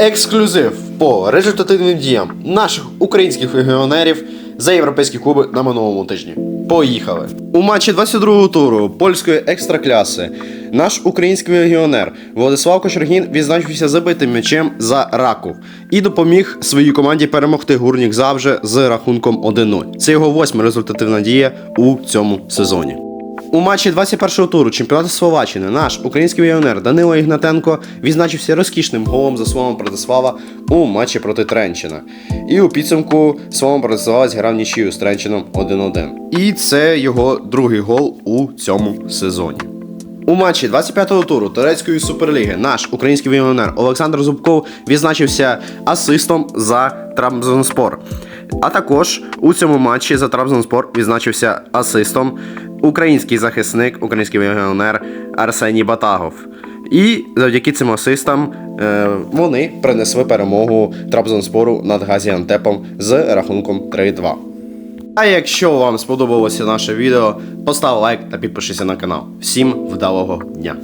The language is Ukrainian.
Ексклюзив по результативним діям наших українських легіонерів за європейські клуби на минулому тижні. Поїхали! У матчі 22-го туру польської екстракляси наш український легіонер Владислав Кочергін відзначився забитим м'ячем за раку і допоміг своїй команді перемогти гурнік завже з рахунком 1-0. Це його восьма результативна дія у цьому сезоні. У матчі 21-го туру чемпіонату Словаччини наш український легіонер Данило Ігнатенко відзначився розкішним голом за Словом Братислава у матчі проти Тренчина. І у підсумку Словом Братислава зіграв нічию з Тренчином 1-1. І це його другий гол у цьому сезоні. У матчі 25-го туру турецької суперліги наш український легіонер Олександр Зубков відзначився асистом за Трамзонспор. А також у цьому матчі за Трабзонспор відзначився асистом український захисник, український легіонер Арсеній Батагов. І завдяки цим асистам е, вони принесли перемогу Трабзонспору над Газіантепом з рахунком 3-2. А якщо вам сподобалося наше відео, постав лайк та підпишися на канал. Всім вдалого дня!